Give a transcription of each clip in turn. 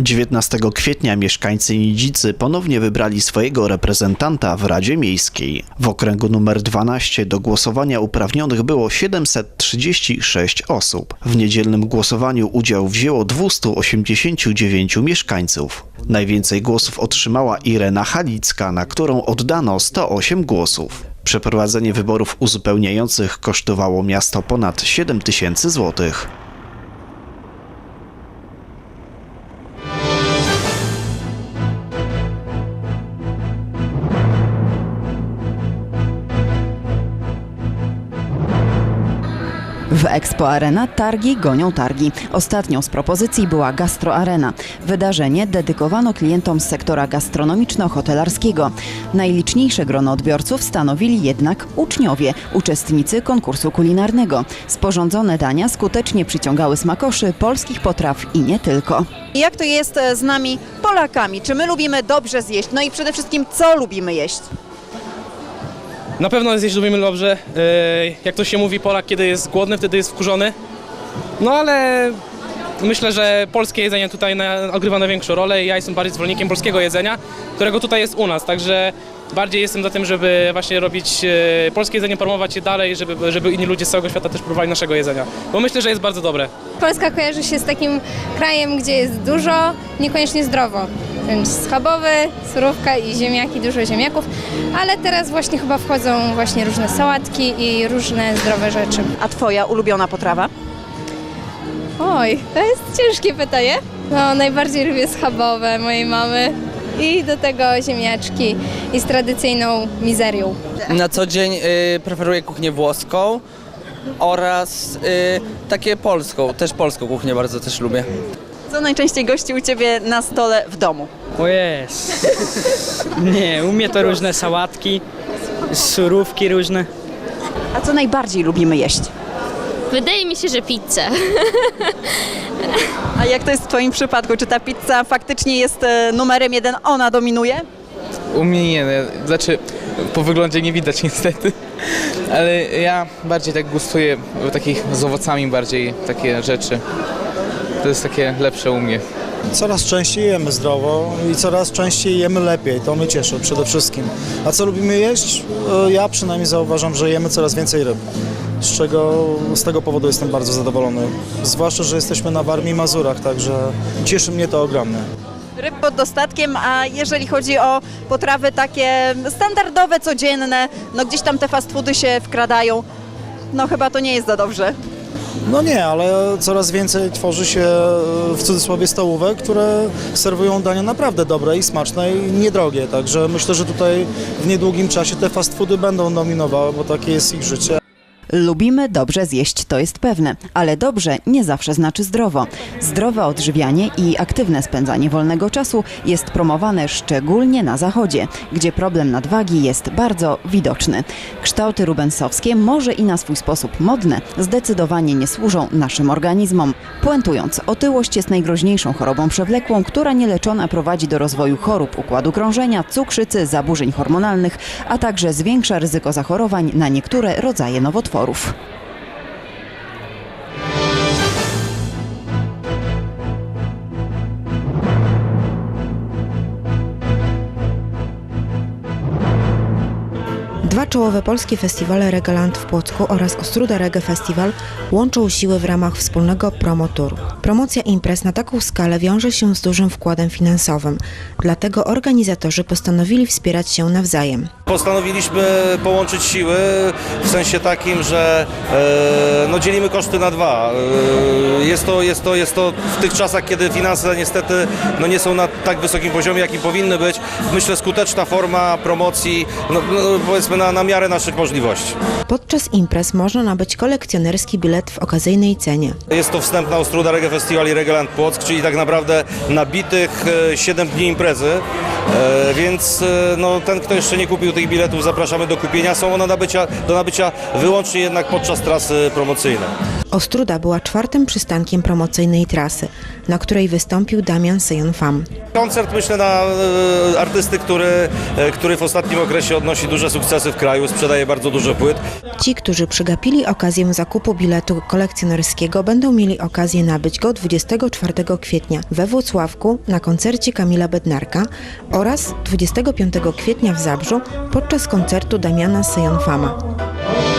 19 kwietnia mieszkańcy Nidzicy ponownie wybrali swojego reprezentanta w Radzie Miejskiej. W okręgu numer 12 do głosowania uprawnionych było 736 osób. W niedzielnym głosowaniu udział wzięło 289 mieszkańców. Najwięcej głosów otrzymała Irena Halicka, na którą oddano 108 głosów. Przeprowadzenie wyborów uzupełniających kosztowało miasto ponad 7 tysięcy złotych. W Expo Arena targi gonią targi. Ostatnią z propozycji była Gastro Arena. Wydarzenie dedykowano klientom z sektora gastronomiczno-hotelarskiego. Najliczniejsze grono odbiorców stanowili jednak uczniowie, uczestnicy konkursu kulinarnego. Sporządzone dania skutecznie przyciągały smakoszy polskich potraw i nie tylko. Jak to jest e, z nami Polakami? Czy my lubimy dobrze zjeść? No i przede wszystkim, co lubimy jeść? Na pewno zjeść lubimy dobrze. Yy, Jak to się mówi, Polak kiedy jest głodny, wtedy jest wkurzony. No ale myślę, że polskie jedzenie tutaj odgrywa największą rolę i ja jestem bardziej zwolennikiem polskiego jedzenia, którego tutaj jest u nas, także bardziej jestem za tym, żeby właśnie robić yy, polskie jedzenie, promować je dalej, żeby, żeby inni ludzie z całego świata też próbowali naszego jedzenia, bo myślę, że jest bardzo dobre. Polska kojarzy się z takim krajem, gdzie jest dużo, niekoniecznie zdrowo. Więc schabowy, surówka i ziemniaki, dużo ziemniaków, ale teraz właśnie chyba wchodzą właśnie różne sałatki i różne zdrowe rzeczy. A twoja ulubiona potrawa? Oj, to jest ciężkie pytanie. No, najbardziej lubię schabowe mojej mamy i do tego ziemniaczki i z tradycyjną mizerią. Na co dzień y, preferuję kuchnię włoską oraz y, takie polską, też polską kuchnię bardzo też lubię. Co najczęściej gości u ciebie na stole w domu? O jest. Nie, u mnie to różne sałatki, surówki różne. A co najbardziej lubimy jeść? Wydaje mi się, że pizzę. A jak to jest w twoim przypadku? Czy ta pizza faktycznie jest e, numerem jeden, ona dominuje? U mnie nie, no, znaczy po wyglądzie nie widać niestety, ale ja bardziej tak gustuję w takich z owocami bardziej takie rzeczy. To jest takie lepsze u mnie. Coraz częściej jemy zdrowo i coraz częściej jemy lepiej. To mnie cieszy przede wszystkim. A co lubimy jeść? E, Ja przynajmniej zauważam, że jemy coraz więcej ryb. Z czego z tego powodu jestem bardzo zadowolony. Zwłaszcza, że jesteśmy na Warmii i Mazurach, także cieszy mnie to ogromnie. Ryb pod dostatkiem, a jeżeli chodzi o potrawy takie standardowe, codzienne, no gdzieś tam te fast foody się wkradają. No chyba to nie jest za dobrze. No nie, ale coraz więcej tworzy się w cudzysłowie stołówek, które serwują dania naprawdę dobre i smaczne i niedrogie. Także myślę, że tutaj w niedługim czasie te fast foody będą dominowały, bo takie jest ich życie. Lubimy dobrze zjeść, to jest pewne, ale dobrze nie zawsze znaczy zdrowo. Zdrowe odżywianie i aktywne spędzanie wolnego czasu jest promowane szczególnie na zachodzie, gdzie problem nadwagi jest bardzo widoczny. Kształty rubensowskie, może i na swój sposób modne, zdecydowanie nie służą naszym organizmom. Puentując, otyłość jest najgroźniejszą chorobą przewlekłą, która nieleczona prowadzi do rozwoju chorób układu krążenia, cukrzycy, zaburzeń hormonalnych, a także zwiększa ryzyko zachorowań na niektóre rodzaje nowotworów. Dwa czołowe polskie festiwale Regaland w Płocku oraz Ostruda Reggae Festival łączą siły w ramach wspólnego promoturu. Promocja imprez na taką skalę wiąże się z dużym wkładem finansowym, dlatego organizatorzy postanowili wspierać się nawzajem. Postanowiliśmy połączyć siły w sensie takim, że e, no, dzielimy koszty na dwa. E, jest, to, jest, to, jest to w tych czasach, kiedy finanse niestety no, nie są na tak wysokim poziomie, jakim powinny być. Myślę skuteczna forma promocji, no, no, powiedzmy na, na miarę naszych możliwości. Podczas imprez można nabyć kolekcjonerski bilet w okazyjnej cenie. Jest to wstępna Ostruda Reggae Festival i Reggaeland Płock, czyli tak naprawdę nabitych e, 7 dni imprezy, e, więc e, no, ten, kto jeszcze nie kupił tych biletów, zapraszamy do kupienia. Są one nabycia, do nabycia wyłącznie jednak podczas trasy promocyjnej. Ostruda była czwartym przystankiem promocyjnej trasy, na której wystąpił Damian Syjon-Fam. Koncert myślę na e, artysty, który, e, który w ostatnim okresie odnosi duże sukcesy w kraju, sprzedaje bardzo dużo płyt. Ci, którzy przegapili okazję zakupu biletu kolekcjonerskiego, będą mieli okazję nabyć go 24 kwietnia we Włocławku na koncercie Kamila Bednarka oraz 25 kwietnia w Zabrzu podczas koncertu Damiana Syjon-Fama. –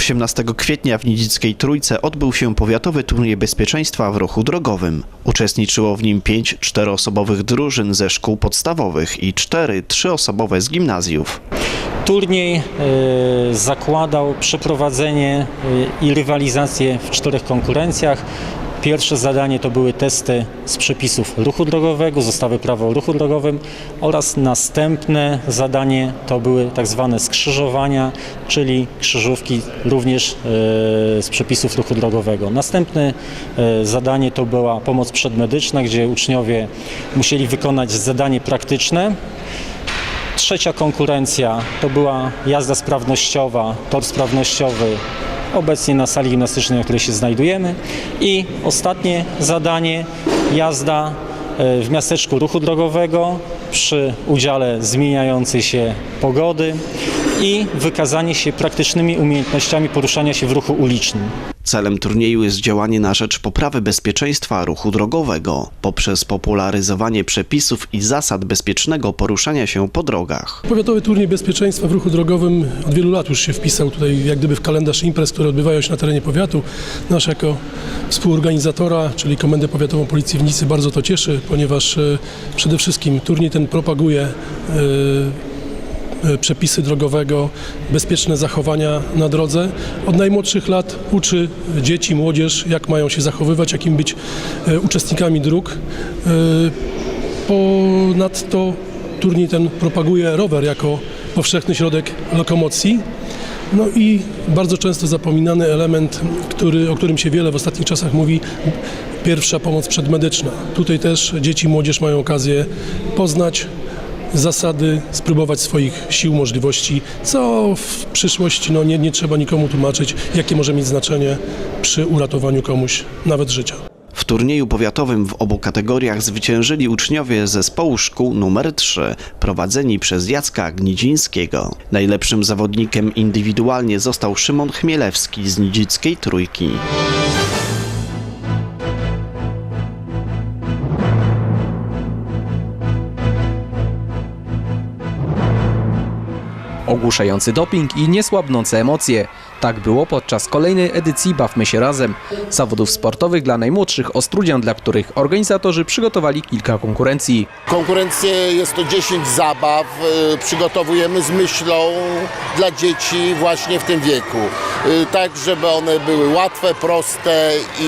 18 kwietnia w Nidzickiej Trójce odbył się powiatowy turniej bezpieczeństwa w ruchu drogowym. Uczestniczyło w nim pięć czteroosobowych drużyn ze szkół podstawowych i cztery trzyosobowe z gimnazjów. Turniej e, zakładał przeprowadzenie e, i rywalizację w czterech konkurencjach. Pierwsze zadanie to były testy z przepisów ruchu drogowego, ustawy prawa o ruchu drogowym oraz następne zadanie to były tak zwane skrzyżowania, czyli krzyżówki również e, z przepisów ruchu drogowego. Następne e, zadanie to była pomoc przedmedyczna, gdzie uczniowie musieli wykonać zadanie praktyczne. Trzecia konkurencja to była jazda sprawnościowa, tor sprawnościowy, obecnie na sali gimnastycznej, na której się znajdujemy. I ostatnie zadanie, jazda e, w miasteczku ruchu drogowego przy udziale zmieniającej się pogody i wykazanie się praktycznymi umiejętnościami poruszania się w ruchu ulicznym. Celem turnieju jest działanie na rzecz poprawy bezpieczeństwa ruchu drogowego poprzez popularyzowanie przepisów i zasad bezpiecznego poruszania się po drogach. Powiatowy Turniej Bezpieczeństwa w Ruchu Drogowym od wielu lat już się wpisał tutaj jak gdyby w kalendarz imprez, które odbywają się na terenie powiatu. Nasz jako współorganizatora, czyli Komendę Powiatową Policji w Nicy bardzo to cieszy, ponieważ e, przede wszystkim turniej ten propaguje e, przepisy drogowego, bezpieczne zachowania na drodze. Od najmłodszych lat uczy dzieci, młodzież, jak mają się zachowywać, jakim być e, uczestnikami dróg. E, Ponadto turniej ten propaguje rower jako powszechny środek lokomocji. No i bardzo często zapominany element, który, o którym się wiele w ostatnich czasach mówi, pierwsza pomoc przedmedyczna. Tutaj też dzieci młodzież mają okazję poznać zasady, spróbować swoich sił, możliwości, co w przyszłości no, nie, nie trzeba nikomu tłumaczyć, jakie może mieć znaczenie przy uratowaniu komuś nawet życia. W turnieju powiatowym w obu kategoriach zwyciężyli uczniowie zespołu szkół numer 3, prowadzeni przez Jacka Gnidzińskiego. Najlepszym zawodnikiem indywidualnie został Szymon Chmielewski z Nidzickiej Trójki. Ogłuszający doping i niesłabnące emocje. Tak było podczas kolejnej edycji Bawmy się razem. Zawodów sportowych dla najmłodszych Ostrudzian, dla których organizatorzy przygotowali kilka konkurencji. Konkurencje jest to 10 zabaw, y, przygotowujemy z myślą dla dzieci właśnie w tym wieku. Y, Tak, żeby one były łatwe, proste i,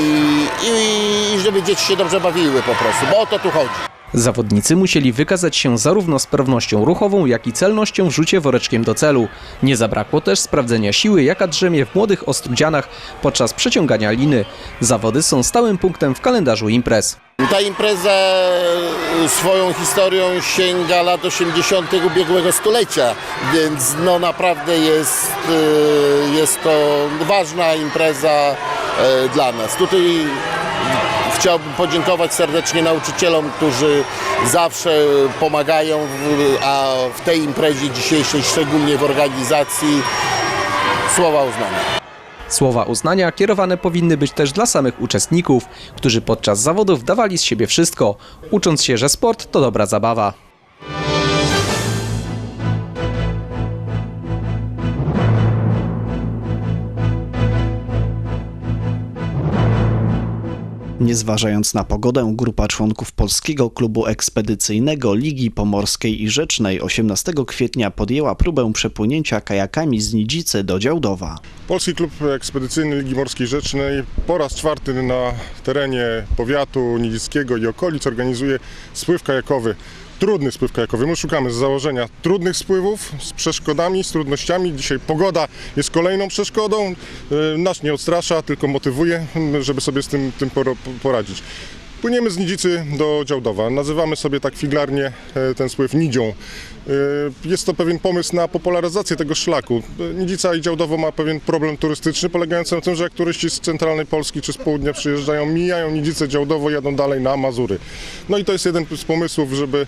i, i żeby dzieci się dobrze bawiły po prostu, bo o to tu chodzi. Zawodnicy musieli wykazać się zarówno sprawnością ruchową, jak i celnością w rzucie woreczkiem do celu. Nie zabrakło też sprawdzenia siły, jaka drzemie w młodych Ostrudzianach podczas przeciągania liny. Zawody są stałym punktem w kalendarzu imprez. Ta impreza y, swoją historią sięga lat 80. ubiegłego stulecia, więc no naprawdę jest, y, jest to ważna impreza y, dla nas. Tutaj chciałbym podziękować serdecznie nauczycielom, którzy zawsze pomagają, a w tej imprezie dzisiejszej, szczególnie w organizacji, słowa uznania. Słowa uznania kierowane powinny być też dla samych uczestników, którzy podczas zawodów dawali z siebie wszystko, ucząc się, że sport to dobra zabawa. Nie zważając na pogodę, grupa członków Polskiego Klubu Ekspedycyjnego Ligi Pomorskiej i Rzecznej 18 kwietnia podjęła próbę przepłynięcia kajakami z Nidzicy do Działdowa. Polski Klub Ekspedycyjny Ligi Morskiej Rzecznej po raz czwarty na terenie powiatu nidzickiego i okolic organizuje spływ kajakowy. Trudny spływ kajakowy. My szukamy z założenia trudnych spływów, z przeszkodami, z trudnościami. Dzisiaj pogoda jest kolejną przeszkodą. E, Nas nie odstrasza, tylko motywuje, żeby sobie z tym, tym poradzić. Płyniemy z Nidzicy do Działdowa. Nazywamy sobie tak figlarnie e, ten spływ Nidzią. E, Jest to pewien pomysł na popularyzację tego szlaku. E, Nidzica i Działdowo ma pewien problem turystyczny polegający na tym, że jak turyści z centralnej Polski czy z południa przyjeżdżają, mijają Nidzicę, Działdowo, jadą dalej na Mazury. No i to jest jeden z pomysłów, żeby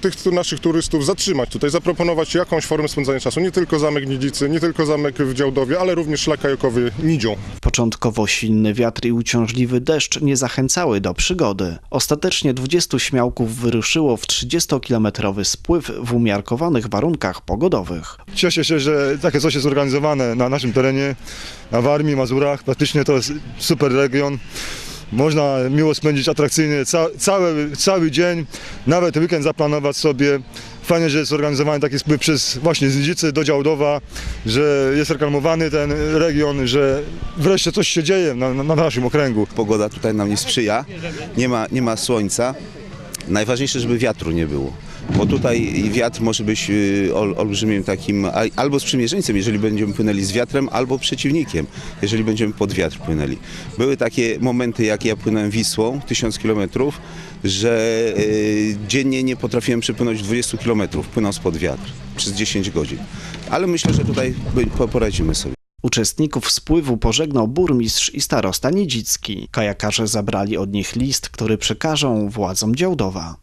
tych tu- naszych turystów zatrzymać tutaj, zaproponować jakąś formę spędzania czasu. Nie tylko zamek Nidzicy, nie tylko zamek w Działdowie, ale również szlak kajakowy Nidzią. Początkowo silny wiatr i uciążliwy deszcz nie zachęcały do przygody. Ostatecznie 20 śmiałków wyruszyło w 30-kilometrowy spływ w umiarkowanych warunkach pogodowych. Cieszę się, że takie coś jest zorganizowane na naszym terenie, na Warmii, Mazurach. Praktycznie to jest super region. Można miło spędzić atrakcyjnie ca cały, cały dzień, nawet weekend zaplanować sobie. Fajnie, że jest zorganizowany taki spływ przez właśnie z Nidzicy do Działdowa, że jest reklamowany ten region, że wreszcie coś się dzieje na, na naszym okręgu. Pogoda tutaj nam nie sprzyja, nie ma, nie ma słońca. Najważniejsze, żeby wiatru nie było. Bo tutaj wiatr może być y, ol, olbrzymim takim albo sprzymierzeńcem, jeżeli będziemy płynęli z wiatrem, albo przeciwnikiem, jeżeli będziemy pod wiatr płynęli. Były takie momenty, jak ja płynąłem Wisłą, 1000 kilometrów, że y, dziennie nie potrafiłem przepłynąć 20 kilometrów, płynąc pod wiatr przez 10 godzin. Ale myślę, że tutaj poradzimy sobie. Uczestników spływu pożegnał burmistrz i starosta Nidzicki. Kajakarze zabrali od nich list, który przekażą władzom Działdowa.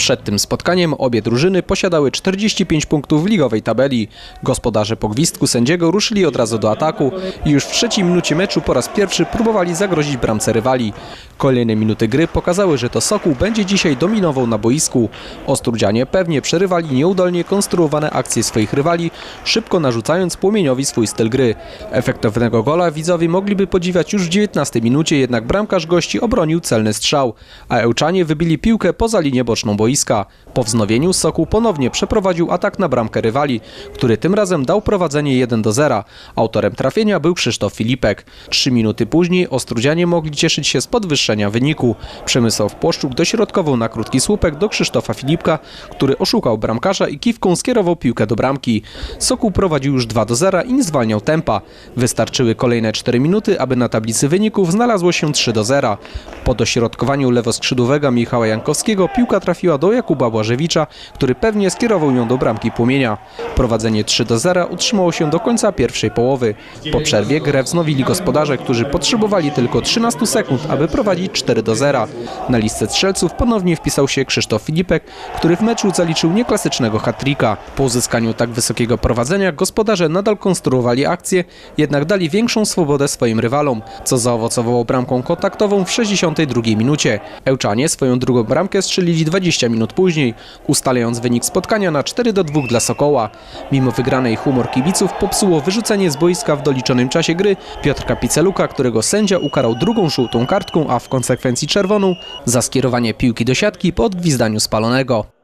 Przed tym spotkaniem obie drużyny posiadały 45 punktów w ligowej tabeli. Gospodarze po gwizdku sędziego ruszyli od razu do ataku i już w trzeciej minucie meczu po raz pierwszy próbowali zagrozić bramce rywali. Kolejne minuty gry pokazały, że to Sokół będzie dzisiaj dominował na boisku. Ostrudzianie pewnie przerywali nieudolnie konstruowane akcje swoich rywali, szybko narzucając płomieniowi swój styl gry. Efektownego gola widzowie mogliby podziwiać już w 19 minucie, jednak bramkarz gości obronił celny strzał, a Ełczanie wybili piłkę poza linię boczną boiska. Po wznowieniu Sokół ponownie przeprowadził atak na bramkę rywali, który tym razem dał prowadzenie 1 do 0. Autorem trafienia był Krzysztof Filipek. Trzy minuty później Ostrudzianie mogli cieszyć się z podwyższenia wyniku. Przemysław Płoszczuk dośrodkował na krótki słupek do Krzysztofa Filipka, który oszukał bramkarza i kiwką skierował piłkę do bramki. Sokół prowadził już 2 do 0 i nie zwalniał tempa. Wystarczyły kolejne 4 minuty, aby na tablicy wyników znalazło się 3 do 0. Po dośrodkowaniu lewoskrzydłowego Michała Jankowskiego piłka trafiła do Jakuba Błażewicza, który pewnie skierował ją do bramki płomienia. Prowadzenie 3 do 0 utrzymało się do końca pierwszej połowy. Po przerwie grę wznowili gospodarze, którzy potrzebowali tylko 13 sekund, aby prowadzić 4 do 0. Na listę strzelców ponownie wpisał się Krzysztof Filipek, który w meczu zaliczył nieklasycznego hat-tricka. Po uzyskaniu tak wysokiego prowadzenia gospodarze nadal konstruowali akcję, jednak dali większą swobodę swoim rywalom, co zaowocowało bramką kontaktową w 62 minucie. Ełczanie swoją drugą bramkę strzelili 20 minut później, ustalając wynik spotkania na 4 do 2 dla Sokoła. Mimo wygranej humor kibiców popsuło wyrzucenie z boiska w doliczonym czasie gry Piotrka Piceluka, którego sędzia ukarał drugą żółtą kartką, a w konsekwencji czerwoną za skierowanie piłki do siatki po odgwizdaniu spalonego.